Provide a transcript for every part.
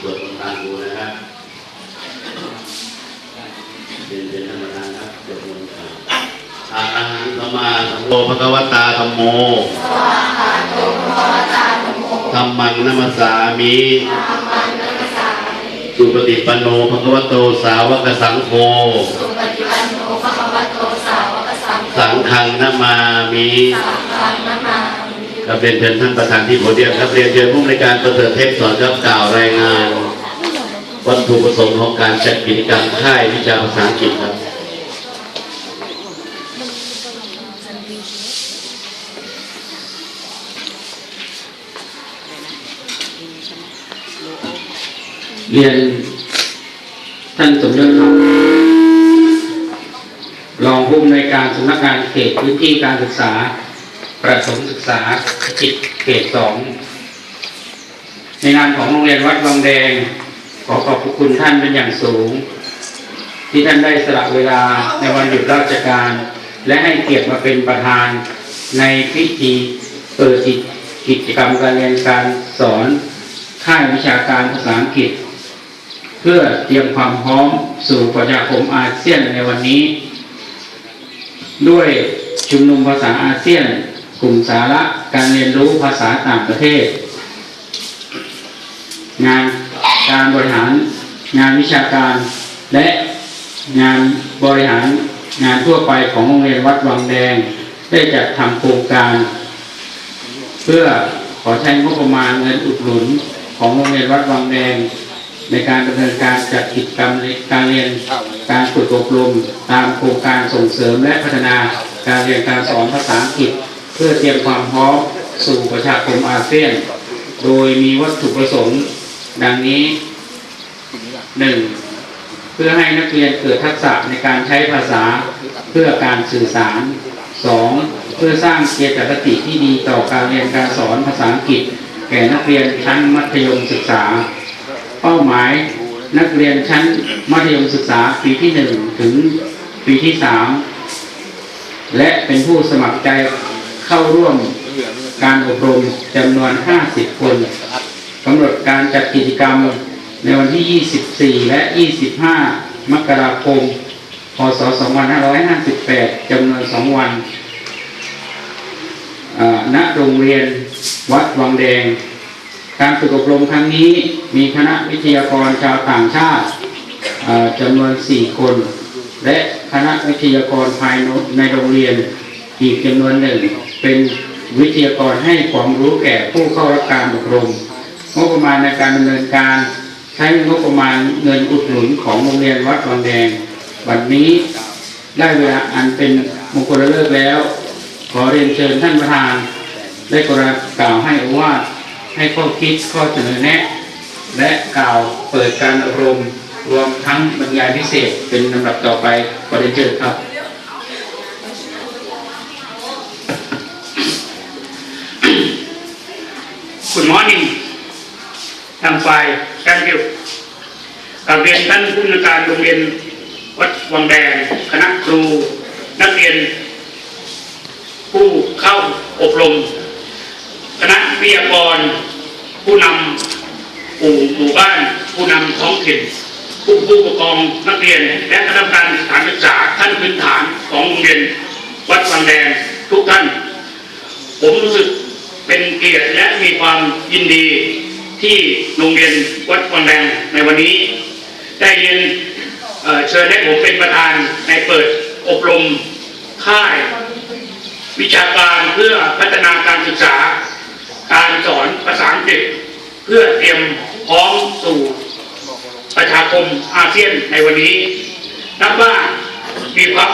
สวดมนต์ตามดูนะครับเป็นเป็นธรรมดาครับสวดมนต์ครับอาหังสมมาสัมโฆภควตาธัมโมธรรมังนัมสสามิสุปฏิปันโนภะควะโตสาวกสังโฆสุปฏิปันโนภะวะโตสาวกสังโฆสังฆังนามามิสังฆังนามามิ ครับเรียนเชิญท่านประธานที่โพเดียมครับเรียนเชิญผู้ในการประเสริฐเทพสอนครับกล่าวรายงาน วัตถุประสงค์ของการจัดกิจกรรมค่ายวิชาภาษาอังกฤษครับเรียนท่านสมยศครับรองผู้อำนวยการสำนักงานเขตพื้นที่การศึกษา ประถมศึกษาจิตเขตสองในนามของโรงเรียนวัดวังแดง ขอขอบคุณท่านเป็นอย่างสูง ที่ท่านได้สละเวลาในวันหยุดราชการ และให้เกียรติมาเป็นประธานในพิธีเปิดกิจกรรมการเรียนการสอนค่ายวิชาการภาษาอังกฤษ เพื่อเตรียมความพร้อมสู่ประชาคมอาเซียนในวันนี้ ด้วยชุมนุมภาษาอาเซียน กลุ่มสาระการเรียนรู้ภาษาต่างประเทศ งานการบริหารงานวิชาการและงานบริหารงานทั่วไปของโรงเรียนวัดวังแดง ได้จัดทำโครงการ เพื่อขอใช้งบประมาณเงินอุดหนุนของโรงเรียนวัดวังแดง ในการดำเนินการจัดกิจกรรมการเรียนการฝึกอบรม ตามโครงการส่งเสริมและพัฒนาการเรียนการสอนภาษาอังกฤษ พื่อเตรียมความพร้อมสู่ประชาคมอาเซียน โดยมีวัตถุประสงค์ ดังนี้หนึ่งเพื่อให้นักเรียนเกิดทักษะในการใช้ภาษาเพื่อการสื่อสาร 2. เพื่อสร้างเจตคติที่ดีต่อการเรียนการสอนภาษาอังกฤษ แก่นักเรียนชั้นมัธยมศึกษา เป้าหมายนักเรียนชั้นมัธยมศึกษาปีที่1ถึงปีที่3และเป็นผู้สมัครใจ เข้าร่วมการอบรมจำนวน 50 คนกำหนดการจัดกิจกรรมในวันที่ 24 และ 25 มกราคม พศ 2558 จำนวน 2 วันณโรงเรียนวัดวังแดง การฝึกอบรมครั้งนี้มีคณะวิทยากรชาวต่างชาติจำนวน 4 คน และคณะวิทยากรภายในโรงเรียนอีกจำนวนหนึ่ง เป็นวิทยากรให้ความรู้แก่ผู้เข้ารับการอบรมงบประมาณในการดำเนินการ ใช้งบประมาณเงินอุดหนุนของโรงเรียนวัดวังแดงวันนี้ได้เวลาอันเป็นมงคลฤกษ์แล้ว ขอเรียนเชิญท่านประธาน ได้กรากล่าวให้โอวาให้ข้อคิดข้อเสนอแนะ และกล่าวเปิดการอบรมรวมทั้งบรรยายพิเศษเป็นลำดับต่อไปขอเรียนเชิญครับางฝ่าย thank you กับเรียนท่านผู้อำนวยการโรงเรียนวัดวังแดงคณะครู นักเรียน ผู้เข้าอบรม คณะวิทยากร ผู้นำปู่หมู่บ้าน ผู้นำท้องถิ่นผู้ผู้ปกครองนักเรียน และคณะกรรมการสถานศึกษาขั้นพื้นฐานของโรงเรียนวัดวังแดงทุกท่าน ผมรู้สึกเป็นเกียรติและมีความยินดี ที่โรงเรียนวัดวังแดงในวันนี้ ได้เรียนเชิญให้ผมเป็นประธานในเปิดอบรมค่าย วิชาการเพื่อพัฒนาการศึกษา การสอนภาษาอังกฤษเพื่อเตรียมพร้อมสู่ประชาคมอาเซียนในวันนี้ นับว่ามีความ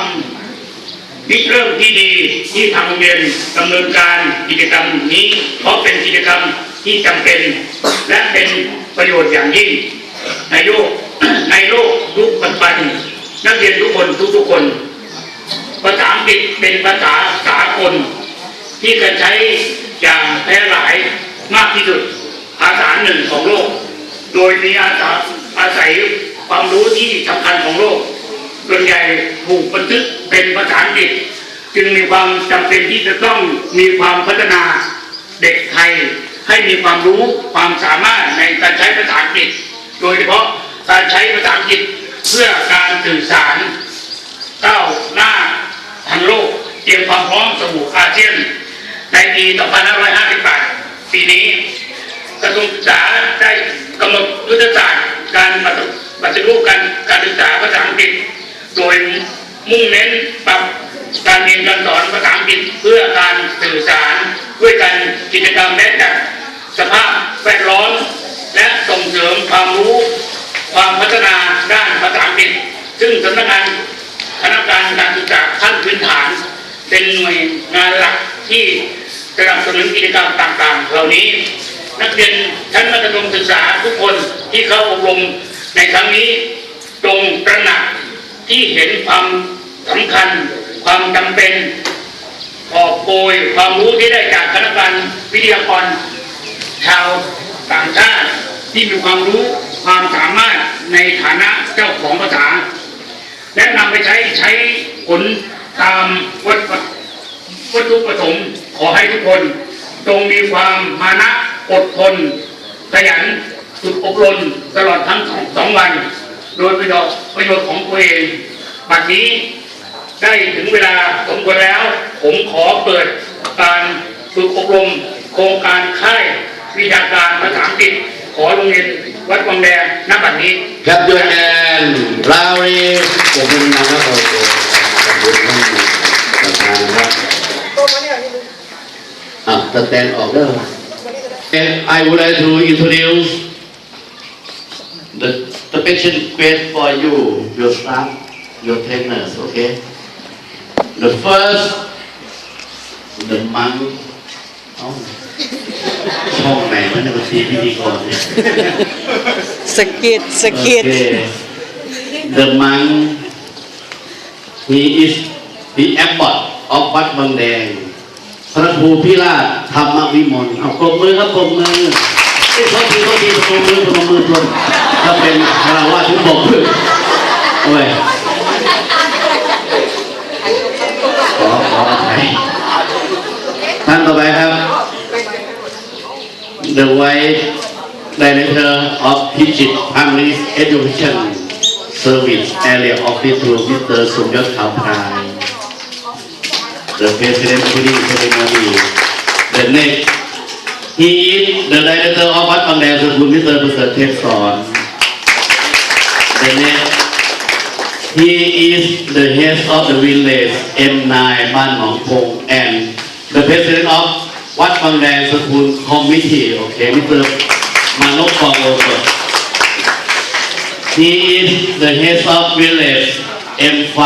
ริเริ่มที่ดีที่ทางโรงเรียนดำเนินการกิจกรรมนี้ เพราะเป็นกิจกรรมที่จำเป็น และเป็นประโยชน์อย่างยิ่ง ในโลกในโลกยุคปัจจุบันนักเรียนทุกคนทุกๆคน ภาษาอังกฤษเป็นภาษาสากล ที่จะใช้อย่างแพร่หลายมากที่สุดภาษาหนึ่งของโลก โดยมีอาสาอาศัยความรู้ที่สำคัญของโลกส่วนใหญ่ถูกบันทึกเป็นภาษาอังกฤษ จึงมีความจำเป็นที่จะต้องมีความพัฒนาเด็กไทย ให้มีความรู้ความสามารถในการใช้ภาษาอังกฤษ โดยเฉพาะการใช้ภาษาอังกฤษเพื่อการสื่อสารก้าวหน้าทันโลกเตรียมความพร้อมสู่อาเซียน ในปี 2558 ปีนี้กระทรวงศึกษาได้กำหนดยุทธศาสตร์การปฏิรูปการการศึกษาภาษาอังกฤษ โดยมุ่งเน้นปรับการเรียนการสอนภาษาอังกฤษเพื่อการสื่อสารด้วยการกิจกรรมและจัด สภาพแวดล้อมและส่งเสริมความรู้ ความพัฒนาด้านภาษาอังกฤษ ซึ่งสำนักงานคณะกรรมการการศึกษาขั้นพื้นฐาน เป็นหน่วยงานหลักที่สนับสนุนกิจกรรมต่างๆ เหล่านี้ นักเรียนชั้นมัธยมศึกษาทุกคนที่เข้าอบรมในครั้งนี้ตรงตระหนักที่เห็นความสำคัญ ความจำเป็นกอบโกยความรู้ที่ได้จากคณะกรรมการวิทยากร ชาวต่างชาติที่มีความรู้ความสามารถในฐานะเจ้าของภาษา และนำไปใช้ใช้ผลตามวัตถุวัตถุประสงค์ขอให้ทุกคนจงมีความมานะอดทนขยันฝึกอบรมตลอดทั้งสองสองวัน โดยประโยชน์ประโยชน์ของตัวเองบัดนี้ได้ถึงเวลาสมควรแล้ว ผมขอเปิดการฝึกอบรมโครงการค่าย วิชาการภาษาอังกฤษขอโรงเรียนวัดวังแดงณบัดนี้ ครับยนแอนลาวรีผมเป็นนางครับเราขอบคุณท่านประธานครับอะสแตนออกเด้อ And I would like to introduce the the patient quest for you your staff your trainers okay the first the monk เอ้า ช่องไหนมันจะมาซีพิธีกรเนี่ยสะกิดสะกิด Okay. The monk, he is the abbot of วัดบางแดง พระครูพิราชธรรมวิมลเอาปรบมือครับปรบมือเอ้ยโทษทีโทษทีปรบมือปรบมือปรบถ้าเป็นคารวะถึงปรบมือโอ้ยขอขออภัยท่านต่อไปครับ The wife Director of Teaching Primary Education Service Area Office to Mr. Sumyot Khawprai. The President Puri Ceremony. The next, he is the Director of Wat Bang Dang School, Mr. Prasad Thepson. The next, he is the head of the village M9 Ban Nong Pong and the President of วัดบางแรงสกุลคอมมิทีโอเคมิเตอร์มาลบฟองโอเบอร์ He is the head of village M5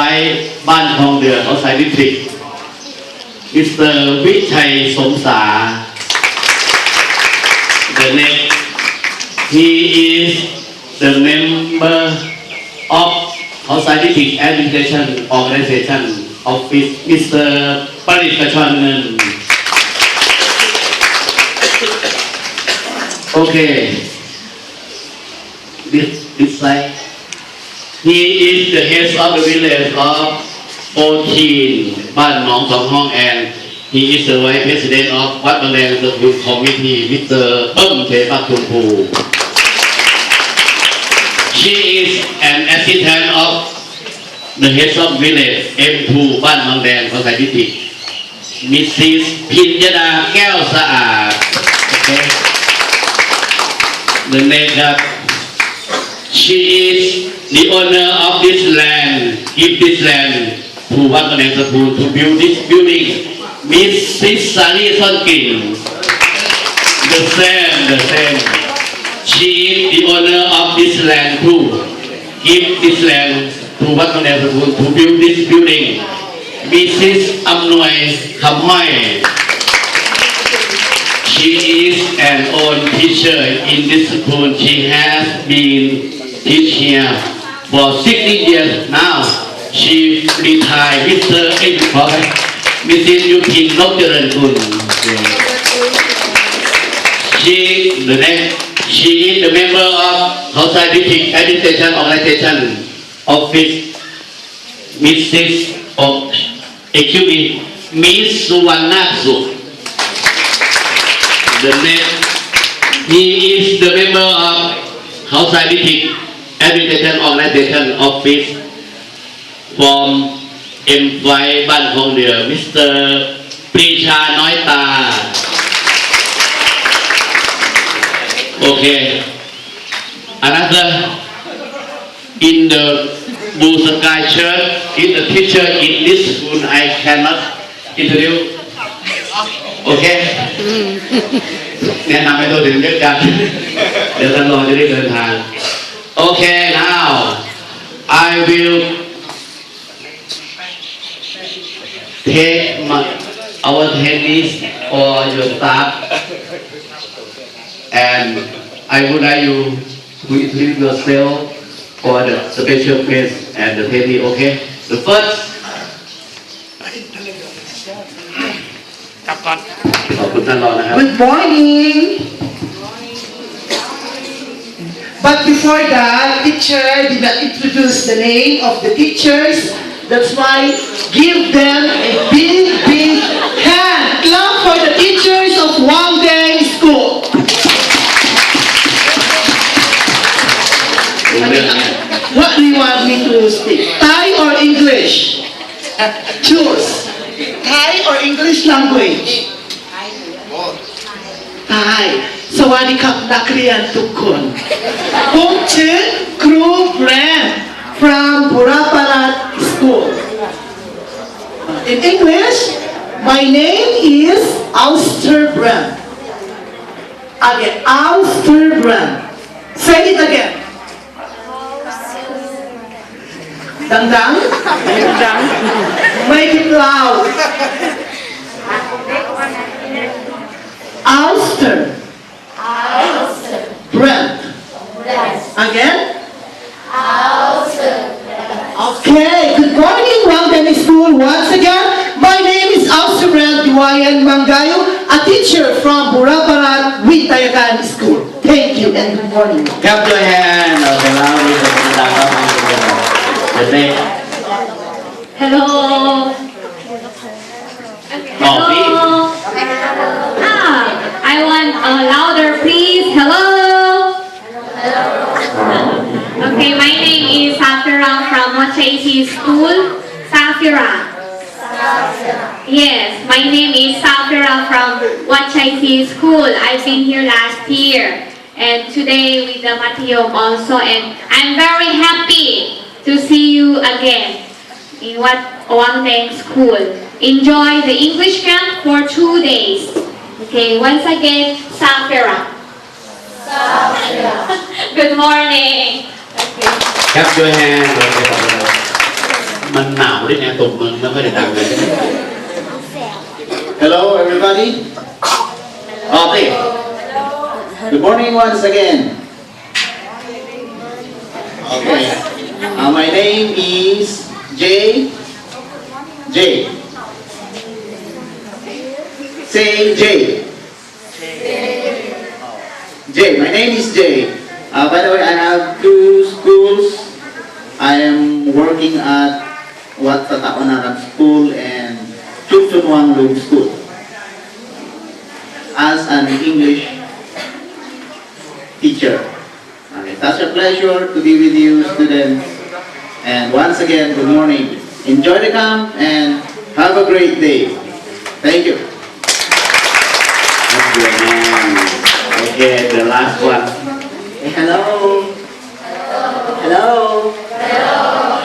บ้านทองเดือดออสไซดิทริกมิสเตอร์วิชัยสมสา The next He is the member of ออสไซดิทริก Administration Organization Office Mr. ปริกชรเงิน Okay. This this side. He is the head of the village of 14บ้านหนองสองห้อง and he is the vice president of วัดบางแดงสกุล committee Mr. เบิ้มเทปักทุมภู She is an assistant of the head of village M2 บ้านบางแดงภาษาดิติ Mrs. พิญญดาแก้วสะอาด Okay. The next up, she is the owner of this land, give this land to Wat School to build this building. Mrs. Sari Sonkin. The same, the same. She is the owner of this land too. Give this land to Wat School to build this building. Mrs. อำ is an own teacher in this school. She has been teach here for 60 years now. She retired Mr. Edward, Mrs. Yukin Nokjaran Kun. She, the next, she is the member of District Administration Organization Office, Mrs. Excuse me, Miss Suwarna Suk the name. He is the member of House Scientific Education Organization Office from M5 Ban Phong Deer, Mr. Prisha Noita. Okay. Another in the Blue Sky Church is a teacher in this school. I cannot introduce โอเค แนะนำให้ตัวถึงเยอะกัน เดี๋ยวท่านรองจะได้เดินทาง โอเค now I will take my, our tennis for your staff and I would like you to introduce yourself for the special place and the tennis okay the first คุณท่านรองนะครับ Good morning. But before that, teacher did not introduce the name of the teachers. That's why give them a big, big hand. Clap for the teachers of Wang Deng School. รู้เรื่องไหม What do you want me to speak? Thai or English? Choose. Thai or English language? Thai สวัสดีครับนักเรียนทุกคนผมชื่อครูแบรนด์ from บุรพารัต School In English my name is Auster Brand Again Auster Brand Say it again ดัง ดัง ๆ Make it loud Ulster. Ulster. Breath. Breath. Again. Ulster. Okay, good morning, Wangdani School once again. My name is Ulster Brand Duayan Mangayo, a teacher from Buraparan, Wintayagan School. Thank you and good morning. Clap your hand. Hello. Oh, Hello. A louder please Hello Hello. Okay, my name is Safira from Mochaiti School Safira Yes, my name is Safira from Wachaiti School. I've been here last year and today with the Matiyom also and I'm very happy to see you again in what Wangdeng School. Enjoy the English camp for two days. Okay, once again, Safira. Good morning. แคปด้วยแฮนด์เราจะบอกว่ามันหนาวด้วยไงตบมือไม่ค่อยได้ดังเลย Hello, everybody. อ๋อสิ Good morning once again. Okay. Uh, my name is Jay. Jay. Say Jay. Jay. My name is Jay. Uh, by the way, I have two schools. I am working at Wat Tataonaran School and Chukchunwang Loom School as an English teacher. It's such a pleasure to be with you, students. And once again, good morning. Enjoy the camp and have a great day. Thank you you again. Okay, the last one. Hey, hello. Hello. Hello.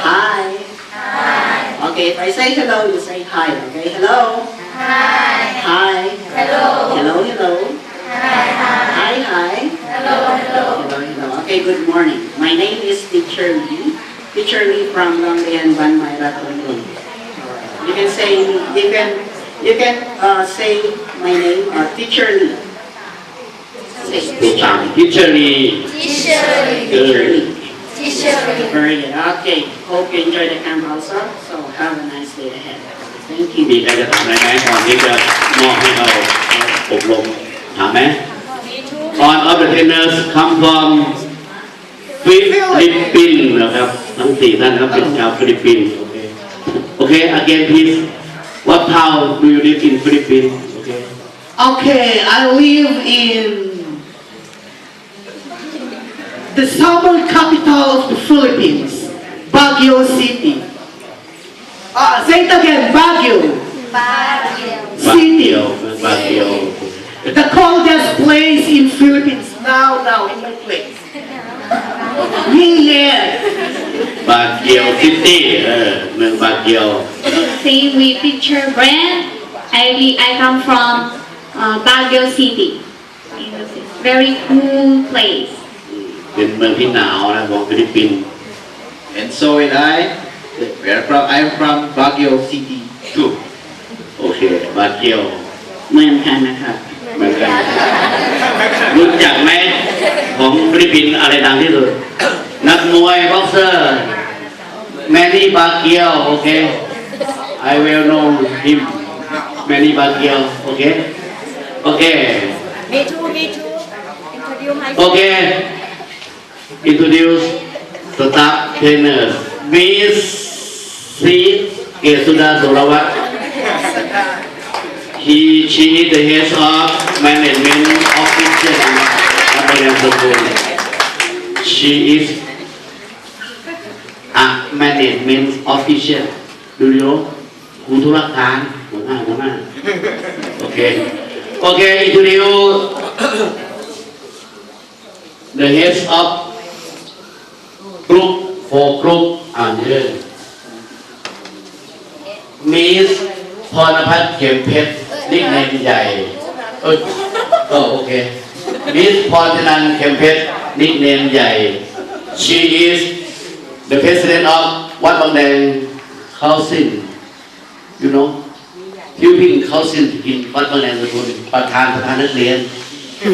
Hi. Hi. Okay, if I say hello, you say hi, okay? Hello. Hi. Hi. Hello. Hello, hello. Hi, hi. Hi, hi. Hello, hello. Hello, hello. Okay, good morning. My name is Teacher Lee. Teacher Lee from Longlean Ban Myra Tundun. You can say, you can, you can uh, say my name, uh, Teacher Lee. Say ถูกต้องพิชรี Teacher Lee. Very good. Okay. Hope you enjoy the camp also. So have a nice day ahead. Thank มี you. ใครจะถามอะไรไหมก่อนที่จะมอบให้เราอบรมถามไหม All of the trainers come from ฟิลิปปินส์นะครับ ทั้งสี่ท่านครับเป็นชาวฟิลิปปินส์โอเคโอเค again please what town do you live in Philippines โอเค Okay, I live in the southern capital of the Philippines, Baguio City. Uh, say it again, Baguio. Baguio. City. Baguio. The coldest place in Philippines. Now, now, in my place. Me, yes. Baguio City. Uh, Baguio. Same with picture brand. I, I come from uh, Baguio City. Very cool place. เป็นเมืองที่หนาวนะของฟิลิปปินส์ And so and I, where from? I am from Baguio City too. โอเคบาเกียวเหมือนกันนะครับเหมือนกันรู้จักไหมของฟิลิปปินส์อะไรดังที่สุด นักมวยบ็อกเซอร์ แมนนี่บาเกียวโอเค I will know him แมนนี่บาเกียวโอเค โอเค Me too, me too. Introduce myself. โอเค introduce staff trainer Miss ซีเกสุดาสุรวัตร He she is the head of management officer of the school She is a management officer ดูดิโอครูธุรการหัวหน้าหัวหน้าโอเค โอเค introduce the heads of group for group อ่านเยอะมิสพรพัฒน์เข็มเพชรนิกเนมใหญ่ เออเออโอเคมิสพรธนันเข็มเพชรนิกเนมใหญ่ she is the president of วัดบางแดง Council you know พิวพิง Council in วัดบางแดงสกุลประธานประธานนักเรียน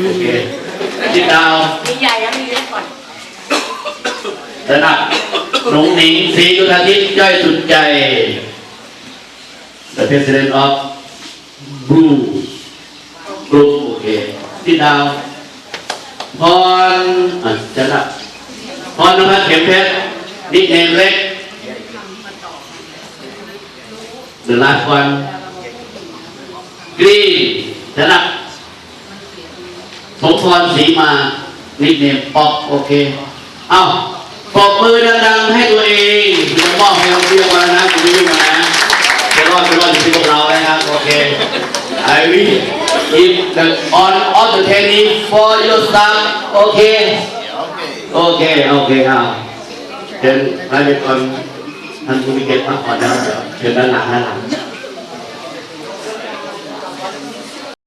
โอเคจิตดาวมีใหญ่แล้วมีเล็กก่อนระดับหนุ่งหนิงศรียุทธาทิพย์ย่อยสุดใจ The President of Blue Group โอเคที่ดาวพรอะจะละพรนภัสเข็มเพชรนิกเนมเล็ก The last one Green จะละสมพรศรีมานิกเนมป๊อกโอเค เอาปรบมือดังๆให้ตัวเองเดี๋ยวมอบให้เราเรียกมานะคุณยุ่งมานะจะรอดจะรอดอยู่ที่พวกเรานะครับโอเค I wish if the on all the tennis for your staff โอเคโอเคโอเคเอาเดินไปไปก่อนท่านผู้มีเกียรติพักผ่อนแล้วเดี๋ยวเชิญด้านหลังด้านหลัง